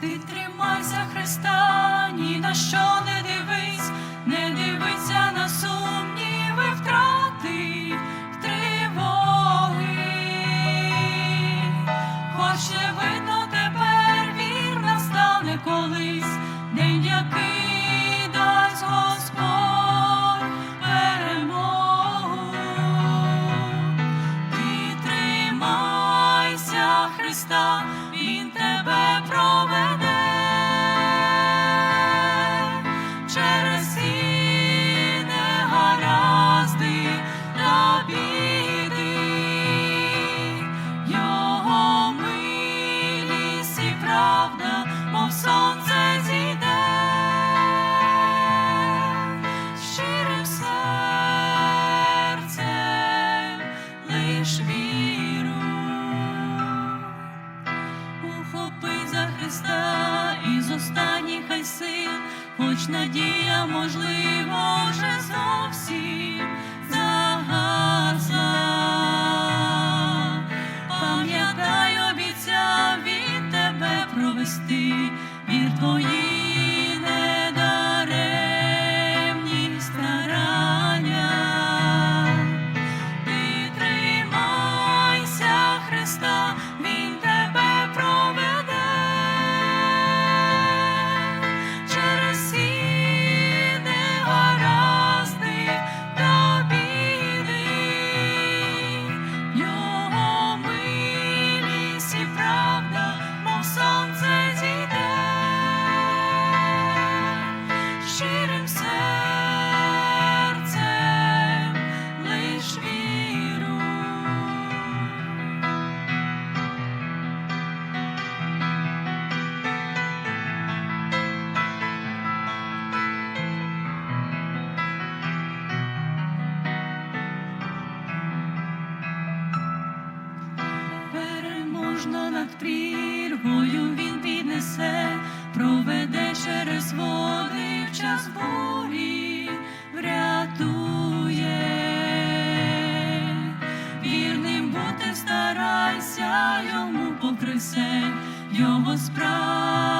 Ти тримайся Христа, ні на що не дивись, не дивися на сумніви, втрати, тривоги. Хоч не видно тепер, вір настане колись, день, який дасть Господь перемогу. Ти тримайся Христа, Він правда, мов сонце зійде, щирим серцем лиш віруй. Ухопи за Христа із останніх хай сил, хоч надія, можливо, вже зовсім вір твої Переможно над прірвою він піднесе, проведе через води в час бурі, врятує. Вірним бути старайся, йому покрисе, його справі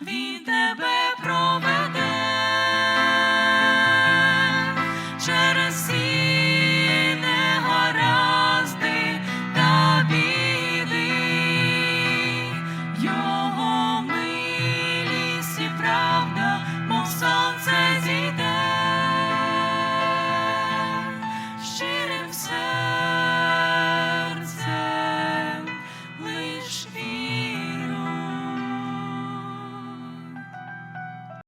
vida.